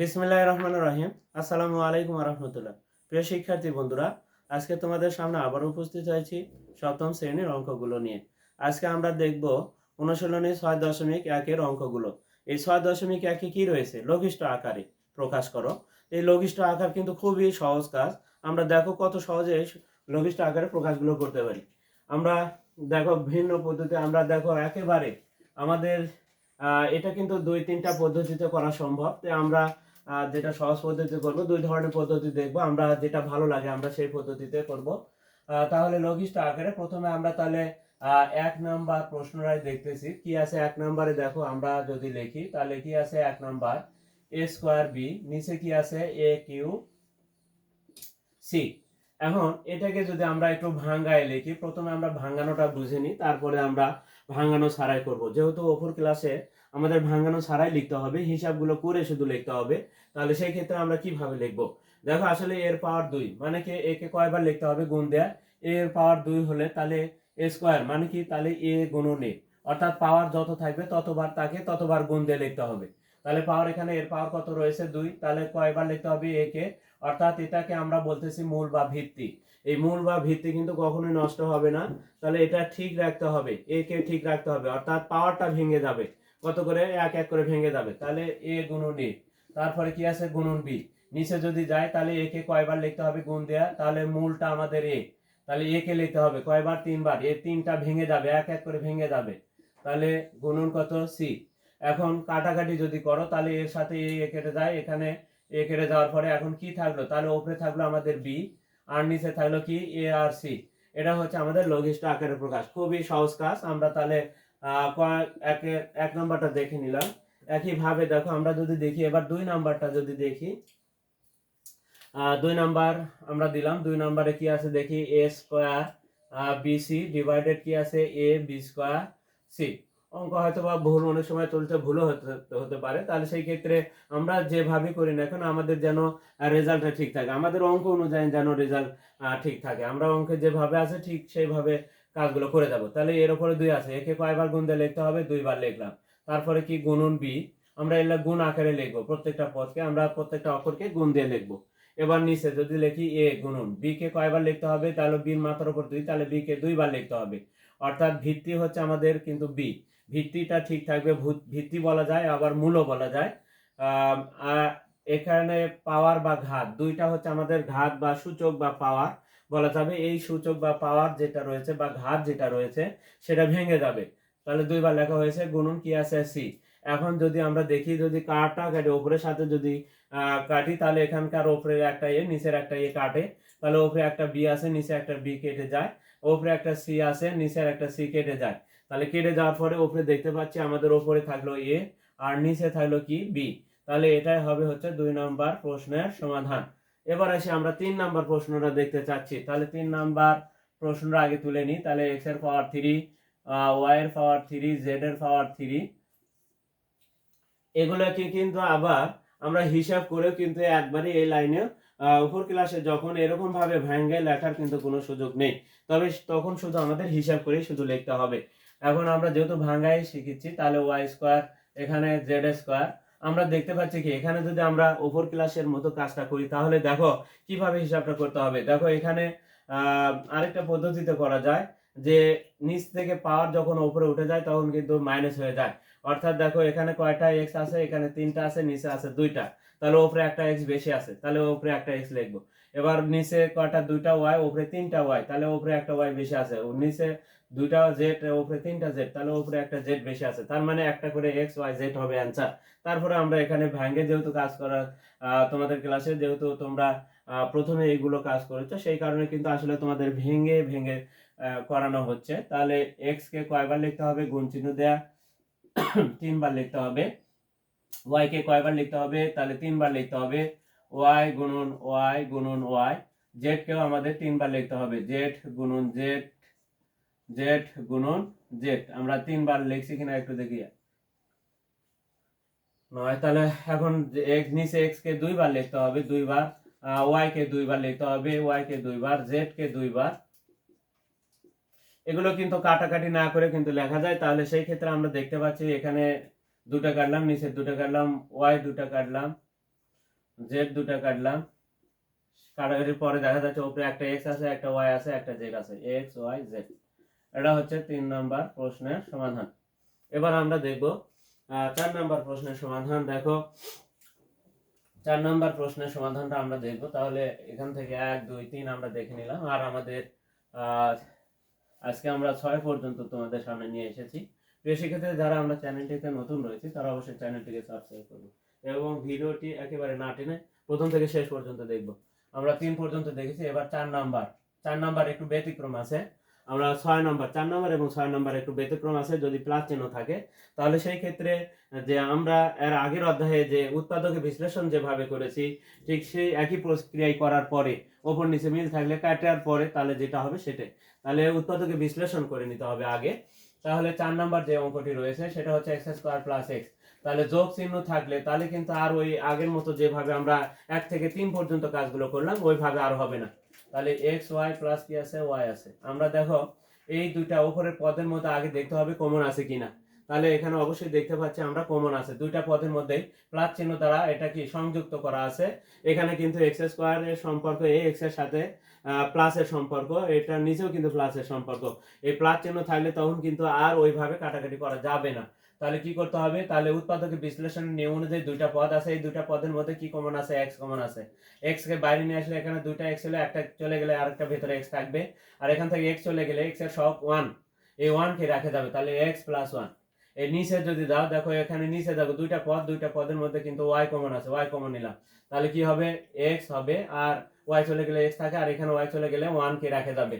বিসমিল্লাহ রহমান রহিম। আসসালামু আলাইকুম রহমতুল্লাহ। প্রিয় শিক্ষার্থী বন্ধুরা, আজকে তোমাদের সামনে আবার উপস্থিত হয়েছি সপ্তম শ্রেণির অঙ্কগুলো নিয়ে। আজকে আমরা দেখব অনুশীলনী ছয় দশমিক একের অঙ্কগুলো। এই ছয় দশমিক একে কি রয়েছে? লঘিষ্ঠ আকারে প্রকাশ করো। এই লঘিষ্ঠ আকার কিন্তু খুবই সহজ কাজ। আমরা দেখো কত সহজে লঘিষ্ঠ আকারে প্রকাশগুলো করতে পারি। আমরা দেখো ভিন্ন পদ্ধতি, আমরা দেখো একেবারে আমাদের এটা কিন্তু দুই তিনটা পদ্ধতিতে করা সম্ভব। তাই আমরা যেটা সহজ পদ্ধতিতে করব, দুই ধরনের পদ্ধতি দেখব, আমরা যেটা ভালো লাগে আমরা সেই পদ্ধতিতে করব। তাহলে লঘিষ্ঠ আকারে প্রথমে আমরা তাহলে এক নাম্বার প্রশ্নটাই দেখতেছি। কি আছে এক নাম্বারে? দেখো, আমরা যদি লিখি, তাহলে কি আছে এক নাম্বার? এ স্কোয়ার বি নিচে কি আছে? এ কিউ সি এখন এটাকে যদি আমরা একটু ভাঙ্গায় লিখি, প্রথমে আমরা ভাঙ্গানোটা বুঝে নিই, তারপরে আমরা ভাঙ্গানো ছাড়াই করব। যেহেতু ওপর ক্লাসে আমাদের ভাঙানো ছাড়াই লিখতে হবে, হিসাবগুলো করে শুধু লিখতে হবে। তাহলে সেই ক্ষেত্রে আমরা কীভাবে লিখব? দেখো, আসলে এর পাওয়ার দুই মানে কি একে কয়বার লিখতে হবে গুণ দেয়া? এর পাওয়ার দুই হলে তাহলে এ স্কোয়ার মানে কি তাহলে এ গুণন অর্থাৎ পাওয়ার যত থাকবে, ততবার তাকে ততবার গুণ দিয়ে লিখতে হবে। তাহলে পাওয়ার এখানে এর পাওয়ার কত রয়েছে? দুই, তাহলে কয়বার লিখতে হবে একে অর্থাৎ এটাকে আমরা বলতেছি মূল বা ভিত্তি। এই মূল বা ভিত্তি কিন্তু কখনোই নষ্ট হবে না। তাহলে এটা ঠিক রাখতে হবে, এ কে ঠিক রাখতে হবে। অর্থাৎ পাওয়ারটা ভেঙে যাবে। কত করে? এক এক করে ভেঙে যাবে। তাহলে এ গুণন এ। তারপরে কি আছে? গুণন বি। নিচে যদি যায়, তাহলে এ কে কয়বার লিখতে হবে গুণ দেয়া? তাহলে মূলটা আমাদের এ। তাহলে এ কে লিখতে হবে? কয়বার? তিনবার। এ তিনটা ভেঙে যাবে। এক এক করে ভেঙে যাবে। তাহলে গুণন কত? সি। এখন কাটাকাটি যদি করো, তাহলে এর সাথে এ কেটে যায়। এখানে এ কেটে যাওয়ার পরে এখন কি থাকল? তাহলে ওপরে থাকল আমাদের বি। আর নিচে থাকল কি? A R C. এটা হচ্ছে আমাদের লঘিষ্ঠ আকারের প্রকাশ। খুবই সহজ কাজ। আমরা তাহলে একে, এক দেখে নিলাম। একইভাবে দেখো, আমরা যদি দেখি, এবার দুই নাম্বারটা যদি দেখি দুই নাম্বার আমরা দিলাম, দুই নাম্বারে কি আছে দেখি, এ স্কোয়ার বিসি ডিভাইডেড কি আছে, এ, বি স্কোয়ার, সি। অঙ্ক হয়তো বা ভুল, অনেক সময় চলতে ভুলও হতে হতে পারে। তাহলে সেই ক্ষেত্রে আমরা যেভাবে করি না এখন আমাদের যেন রেজাল্টটা ঠিক থাকে। আমাদের অঙ্ক অনুযায়ী যেন রেজাল্ট ঠিক থাকে। আমরা অঙ্কে যেভাবে আছে, ঠিক সেইভাবে কাজগুলো করে যাব। তাহলে এর উপরে দুই আছে। একে কয়বার গুণ দিয়ে লিখতে হবে? দুইবার লিখলাম। তারপরে কি গুণন বি? আমরা এগুলা গুণ আকারে লিখব। প্রত্যেকটা পদকে আমরা প্রত্যেকটা অক্ষরকে গুণ দিয়ে লিখব। এবার নিচে যদি লিখি এ, গুণন। বি কে কয়বার লিখতে হবে? তাহলে বির মাথার উপর দুই। তাহলে বি কে দুইবার লিখতে হবে। অর্থাৎ ভিত্তি হচ্ছে আমাদের কিন্তু বি। ভিত্তিটা ঠিক থাকবে ভূত- ভিত্তি বলা যায়, আবার মূলও বলা যায়। এখানে পাওয়ার বা ঘাত, দুইটা হচ্ছে আমাদের ঘাত বা সূচক বা পাওয়ার। বলা যাবে, এই সূচক বা পাওয়ার যেটা রয়েছে বা ঘাত যেটা রয়েছে, সেটা ভেঙে যাবে। তাহলে দুইবার লেখা হয়েছে, গুণন কি আছে সি এখন যদি আমরা দেখি, যদি কাটা কাটে, ওপরের সাথে যদি কাটি, তাহলে এখানকার ওপরে একটা এ নিচের একটা এ কাটে। তাহলে ওপরে একটা বি আছে, নিচে একটা বি কেটে যায়। ওপরে একটা সি আছে, নিচের একটা সি কেটে যায়। তাহলে কেটে যাওয়ার পরে ওপরে দেখতে পাচ্ছি, আমাদের ওপরে থাকল এ আর নিচে থাকল কি? বি তাহলে এটাই হবে হচ্ছে দুই নম্বর প্রশ্নের সমাধান। এবার এসে আমরা তিন নাম্বার প্রশ্নটা দেখতে চাচ্ছি। তাহলে তিন নাম্বার প্রশ্নটা আগে তুলে নিই। তাহলে এক্সের পাওয়ার থ্রি ওয়াই এর পাওয়ার থ্রি জেড এর পাওয়ার থ্রি এগুলোকে কিন্তু আবার আমরা হিসাব করেও কিন্তু একবারই এই লাইনে উপর ক্লাসে যখন এরকম ভাবে ভেঙ্গে লেখার কিন্তু কোনো সুযোগ নেই। তবে তখন শুধু আমাদের হিসাব করেই শুধু লিখতে হবে। এখন আমরা যেহেতু ভাঙ্গাই শিখেছি, তাহলে ওয়াই স্কোয়ার এখানে জেড স্কোয়ার আমরা দেখতে পাচ্ছি কি, এখানে যদি আমরা উপর ক্লাসের মতো কাজটা করি, তাহলে দেখো কীভাবে হিসাবটা করতে হবে। দেখো এখানে আরেকটা পদ্ধতিতে করা যায়, যে নিচ থেকে পাওয়ার যখন ওপরে উঠে যায়, তখন কিন্তু মাইনাস হয়ে যায়। অর্থাৎ দেখো এখানে কয়টা এক্স আছে, এখানে তিনটা আছে, নিচে আছে দুইটা। তাহলে ওপরে একটা এক্স বেশি আছে, তাহলে ওপরে একটা এক্স লিখব। এবার নিচে কয়টা, দুইটা ওয়াই ওপরে তিনটা ওয়াই তাহলে ওপরে একটা ওয়াই বেশি আছে। নিচে দুইটা জেড উপরে তিনটা জেড তাহলে উপরে একটা জেড বেশি আছে। তার মানে একটা করে এক্স ওয়াই জেড হবে অ্যান্সার তারপরে আমরা এখানে ভাঙ্গে যেহেতু কাজ করা তোমাদের ক্লাসে যেহেতু তোমরা প্রথমে এগুলো কাজ করেছ, সেই কারণে কিন্তু আসলে তোমাদের ভেঙে ভেঙে করানো হচ্ছে। তাহলে এক্স কে কয়বার লিখতে হবে? গুণ চিহ্ন দেয়া। তিনবার লিখতে হবে। ওয়াই কে কয়বার লিখতে হবে? তাহলে তিনবার লিখতে হবে। ওয়াই গুণন ওয়াই গুণন ওয়াই জেড কেও আমাদের তিনবার লিখতে হবে। জেড গুণন জেড জেড গুণন জেড আমরা তিনবার লিখছি কিনা একটু দেখি নয়, তাহলে এখন এক্স নিচে এক্স কে দুইবার লিখতে হবে, দুইবার ওয়াই কে দুইবার লিখতে হবে ওয়াই কে দুইবার জেড কে দুইবার। এগুলো কিন্তু কাটাকাটি না করে কিন্তু লেখা যায়। তাহলে সেই ক্ষেত্রে আমরা দেখতে পাচ্ছি এখানে দুটো কাটলাম নিচে দুটো কাটলাম ওয়াই দুটো কাটলাম জেড দুটা কাটলাম। কাটাকাটির পরে দেখা যাচ্ছে উপরে একটা এক্স আছে, একটা ওয়াই আছে, একটা জেড আছে এক্স ওয়াই জেড এটা হচ্ছে তিন নাম্বার প্রশ্নের সমাধান। এবার আমরা দেখব চার নাম্বার প্রশ্নের সমাধান। দেখো, চার নাম্বার প্রশ্নের সমাধানটা আমরা দেখব। তাহলে এখান থেকে এক, দুই, তিন আমরা দেখে নিলাম। আর আমাদের আজকে আমরা ছয় পর্যন্ত তোমাদের সামনে নিয়ে এসেছি। প্রিয় শিক্ষার্থী যারা আমরা চ্যানেলটিতে নতুন রয়েছি, তারা অবশ্যই চ্যানেলটিকে সাবস্ক্রাইব করবে এবং ভিডিওটি একেবারে না টেনে প্রথম থেকে শেষ পর্যন্ত দেখব। আমরা তিন পর্যন্ত দেখেছি। এবার চার নাম্বার চার নাম্বার একটু ব্যতিক্রম আছে। আমরা ছয় নম্বর, চার নম্বর এবং ছয় নম্বর একটু ব্যতিক্রম আছে, যদি প্লাস চিহ্ন থাকে, তাহলে সেই ক্ষেত্রে যে আমরা এর আগের অধ্যায়ে যে উৎপাদকে বিশ্লেষণ যেভাবে করেছি, ঠিক সেই একই প্রক্রিয়ায় করার পরে, ওপর নিচে মিল থাকলে কাটার পরে তাহলে যেটা হবে সেটাই। তাহলে উৎপাদকে বিশ্লেষণ করে নিতে হবে আগে। তাহলে চার নাম্বার যে অঙ্কটি রয়েছে, সেটা হচ্ছে এক্স স্কোয়ার প্লাস এক্স তাহলে যোগ চিহ্ন থাকলে, তাহলে কিন্তু আর ওই আগের মতো যেভাবে আমরা এক থেকে তিন পর্যন্ত কাজগুলো করলাম, ওইভাবে আর হবে না। তাহলে এক্স ওয়াই প্লাস কি আছে? ওয়াই আছে। আমরা দেখো, এই দুইটা উপরের পদের মধ্যে আগে দেখতে হবে কমন আছে কিনা। তাহলে এখানে অবশ্যই দেখতে পাচ্ছি আমরা কমন আছে। দুইটা পদের মধ্যেই প্লাস চিহ্ন দ্বারা এটা কি সংযুক্ত করা আছে। এখানে কিন্তু এক্স স্কোয়ারের সম্পর্ক, এই এক্সের সাথে প্লাসের সম্পর্ক এটা নিচেও কিন্তু প্লাসের সম্পর্ক। এই প্লাস চিহ্ন থাকলে তখন কিন্তু আর ওইভাবে কাটাকাটি করা যাবে না। তাহলে কি করতে হবে? তাহলে উৎপাদকের বিশ্লেষণ নিয়ম অনুযায়ী দুইটা পদ আছে। এই দুইটা পদের মধ্যে কি কমন আছে? এক্স কমন আছে। এক্স কে বাইরে নিয়ে আসলে এখানে দুইটা এক্স হলে একটা চলে গেলে আরেকটা ভেতরে এক্স থাকবে। আর এখান থেকে এক্স চলে গেলে এক্সের সব ওয়ান এই ওয়ান কে রাখা যাবে। তাহলে এক্স প্লাস ওয়ান এই নিচে যদি দাও, দেখো এখানে নিচে দেখো দুইটা পদ, দুইটা পদের মধ্যে কিন্তু ওয়াই কমন আছে। ওয়াই কমন নিলাম। তাহলে কি হবে? এক্স হবে। আর ওয়াই চলে গেলে এক্স থাকে। আর এখানে ওয়াই চলে গেলে ওয়ান কে রাখা যাবে।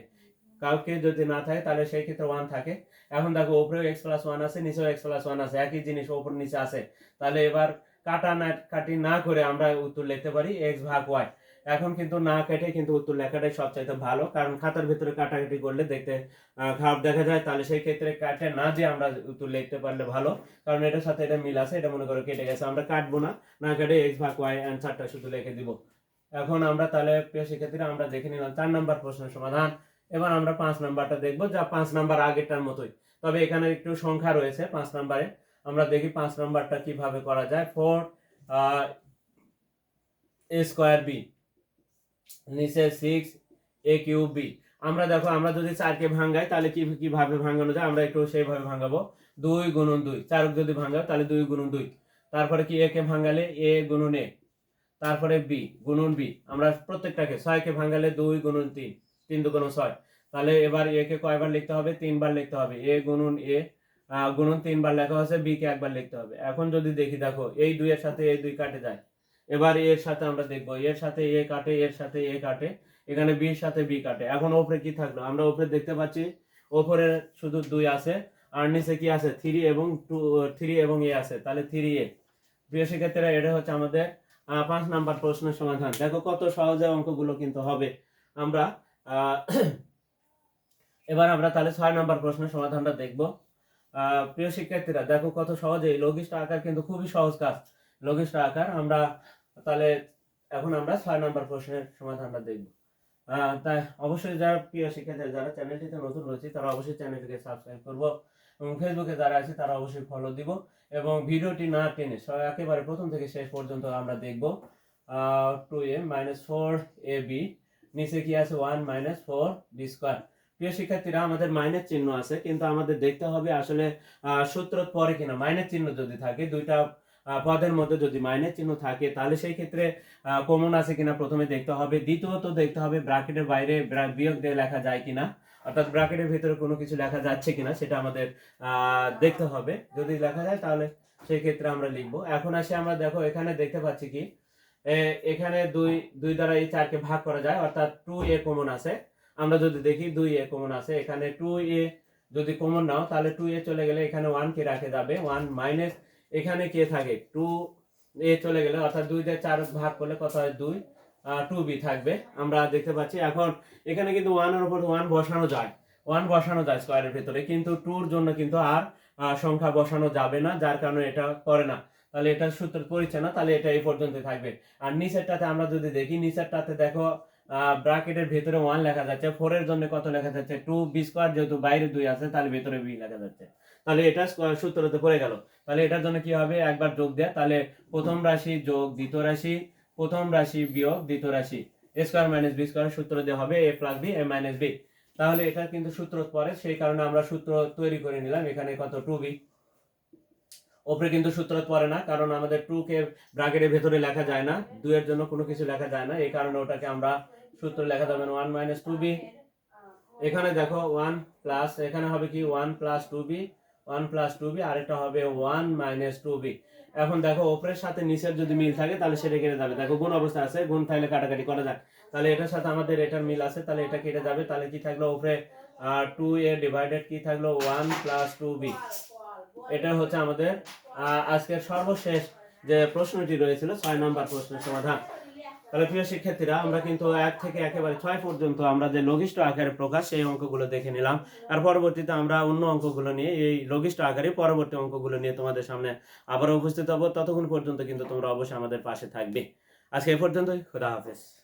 কাউকে যদি না থাকে, তাহলে সেই ক্ষেত্রে ওয়ান থাকে। এখন দেখো উপরেও এক্স প্লাস ওয়ান আছে, নিচেও এক্স প্লাস ওয়ান আছে, একই জিনিস উপর নিচে আছে। তাহলে এবার কাটা না, কাটি না করে আমরা উত্তর লিখতে পারি এক্স ভাগ ওয়াই এখন কিন্তু না কেটে কিন্তু উত্তর লেখাটাই সবচাইতে ভালো, কারণ খাতার ভিতরে কাটাকাটি করলে দেখতে খারাপ দেখা যায়। তাহলে সেই ক্ষেত্রে কাটে না যে আমরা উত্তর লিখতে পারলে ভালো, কারণ এটার সাথে এটা মিল আছে, এটা মনে করো কেটে গেছে। আমরা কাটবো না না কেটে এক্স ভাগ ওয়াই অ্যান্সারটা শুধু লিখে দিব। এখন আমরা তাহলে প্রিয় শিক্ষার্থীরা, আমরা দেখে নিলাম চার নাম্বার প্রশ্নের সমাধান। এবার আমরা পাঁচ নাম্বারটা দেখব, যা পাঁচ নাম্বার আগেরটার মতোই। তবে এখানে একটু সংখ্যা রয়েছে পাঁচ নাম্বারে। আমরা দেখি পাঁচ নাম্বারটা কীভাবে করা যায়। ফোর এ স্কোয়ার বি, নিচে সিক্স, এ কিউ বি। আমরা দেখো, আমরা যদি চারকে ভাঙ্গাই তাহলে কি, কীভাবে ভাঙানো যায়? আমরা একটু সেইভাবে ভাঙাবো। দুই গুণন দুই, চারক যদি ভাঙাও, তাহলে দুই গুণন দুই। তারপরে কি এ কে ভাঙালে? এ গুণন এ। তারপরে বি, গুণন বি। আমরা প্রত্যেকটাকে ছয়কে ভাঙালে দুই গুণন তিন। তিন দুগুণ ছয়। তাহলে এবার এ কে কয়বার লিখতে হবে? তিনবার লিখতে হবে। এ গুণন এ গুণন তিনবার লেখা হচ্ছে বি কে একবার লিখতে হবে। এখন যদি দেখি, দেখো, এই দুইয়ের সাথে এই দুই কাটে যায়। এবার এর সাথে আমরা দেখব এর সাথে এ কাটে এর সাথে এ কাটে, এখানে বির সাথে বি কাটে। এখন ওপরে কি থাকল? আমরা ওপরে দেখতে পাচ্ছি, ওপরে শুধু দুই আছে, আর নিচে কি আছে? থ্রি এবং টু থ্রি এবং এ আছে। তাহলে থ্রি এ প্রিয় শিক্ষার্থীরা, এটা হচ্ছে আমাদের পাঁচ নাম্বার প্রশ্নের সমাধান। দেখো কত সহজে অঙ্কগুলো কিন্তু হবে। আমরা এবার আমরা তাহলে ছয় নম্বর প্রশ্নের সমাধানটা দেখব। প্রিয় শিক্ষার্থীরা, দেখো কত সহজে লঘিষ্ঠ আকার কিন্তু খুবই সহজ কাজ, লঘিষ্ঠ আকার। আমরা তাহলে এখন আমরা ছয় নম্বর প্রশ্নের সমাধানটা দেখব। তাই অবশ্যই যারা, প্রিয় শিক্ষার্থীরা, যারা চ্যানেলটিতে নতুন রয়েছে, তারা অবশ্যই চ্যানেলটিকে সাবস্ক্রাইব করব এবং ফেসবুকে যারা আছে, তারা অবশ্যই ফলো দিব এবং ভিডিওটি না টেনে একেবারে প্রথম থেকে শেষ পর্যন্ত আমরা দেখব। Two A minus four A B নিচে কি আছে one minus four B square প্রিয় শিক্ষার্থীরা, আমাদের মাইনাস চিহ্ন আছে, কিন্তু আমাদের দেখতে হবে আসলে সূত্র পরে কিনা। মাইনাস চিহ্ন যদি থাকে, দুইটা পদের মধ্যে যদি মাইনাস চিহ্ন থাকে, তাহলে সেই ক্ষেত্রে কমন আছে কিনা প্রথমে দেখতে হবে। দ্বিতীয়ত দেখতে হবে ব্র্যাকেটের বাইরে বিয়োগ দিয়ে লেখা যায় কিনা। অর্থাৎ ব্র্যাকেটের ভিতরে কোনো কিছু লেখা যাচ্ছে কিনা, সেটা আমাদের দেখতে হবে। যদি লেখা যায়, তাহলে সেই ক্ষেত্রে আমরা লিখব। এখন আসে আমরা দেখো, এখানে দেখতে পাচ্ছি কি? এখানে দুই দুই দ্বারা এই চারকে ভাগ করা যায়, অর্থাৎ টু এ কমন আছে। আমরা যদি দেখি দুই এ কমন আছে, এখানে টু এ যদি কমন নাও, তাহলে টু এ চলে গেলে এখানে ওয়ান কে রাখে যাবে ওয়ান মাইনাস এখানে কে থাকে? টু এ চলে গেলে, অর্থাৎ দুই দিয়ে চার ভাগ করলে কত হয়? দুই টু বি থাকবে। আমরা দেখতে পাচ্ছি এখন এখানে কিন্তু ওয়ানের উপর ওয়ান বসানো যায়। ওয়ান বসানো যায় স্কোয়ারের ভিতরে, কিন্তু টুর জন্য কিন্তু আর সংখ্যা বসানো যাবে না, যার কারণে এটা করে না। তাহলে এটা সূত্র পড়ছে না তাহলে এটা এই পর্যন্ত থাকবে। আর নিচেরটাতে আমরা যদি দেখি, নিচেরটাতে দেখো ব্রাকেটের ভেতরে ওয়ান লেখা যাচ্ছে ফোর এর জন্য কত লেখা যাচ্ছে? টু বি স্কোয়ার যেহেতু বাইরে দুই আছে, তাহলে ভেতরে বি লেখা যাচ্ছে। তাহলে এটা সূত্রতে পড়ে গেল। তাহলে এটার জন্য কি হবে? একবার যোগ দেয়া। তাহলে প্রথম রাশি যোগ দ্বিতীয় রাশি, প্রথম রাশি বিয়োগ দ্বিতীয় রাশি। A square minus B square সূত্র দিয়ে হবে A plus B A minus B তাহলে এটা কিন্তু সূত্র পরে, সেই কারণে আমরা সূত্র তৈরি করে নিলাম, এখানে কত? টু বি ওপরে কিন্তু সূত্র পড়ে না, কারণ আমাদের টু কে ব্র্যাকেটের ভেতরে লেখা যায় না দুইয়ের জন্য কোনো কিছু লেখা যায় না, এই কারণে ওটাকে আমরা সূত্র লেখা যাবে ওয়ান মাইনাস টু বি এখানে দেখো ওয়ান প্লাস এখানে হবে কি one plus two B one plus two B আরেকটা হবে ওয়ান মাইনাস টু বি এখন দেখো ওপরের সাথে নিচের যদি মিল থাকে, তাহলে সেটা কেটে যাবে। দেখো গুণ অবস্থা আছে, গুণ থাকলে কাটাকাটি করা যায় তাহলে এটার সাথে আমাদের এটার মিল আছে, তাহলে এটা কেটে যাবে। তাহলে কি থাকল উপরে টু এ ডিভাইডেড কি থাকল ওয়ান প্লাস টু বি এটা হচ্ছে আমাদের আজকের সর্বশেষ যে প্রশ্নটি রয়েছিল, ছয় নম্বর প্রশ্নের সমাধান। তাহলে প্রিয় শিক্ষার্থীরা, আমরা কিন্তু এক থেকে একেবারে ছয় পর্যন্ত আমরা যে লঘিষ্ঠ আকারে প্রকাশ, সেই অঙ্কগুলো দেখে নিলাম। আর পরবর্তীতে আমরা অন্য অঙ্কগুলো নিয়ে, এই লঘিষ্ঠ আকারে পরবর্তী অঙ্কগুলো নিয়ে তোমাদের সামনে আবার উপস্থিত হব। ততক্ষণ পর্যন্ত কিন্তু তোমরা অবশ্যই আমাদের পাশে থাকবে। আজকে এ পর্যন্তই, খুদা হাফেজ।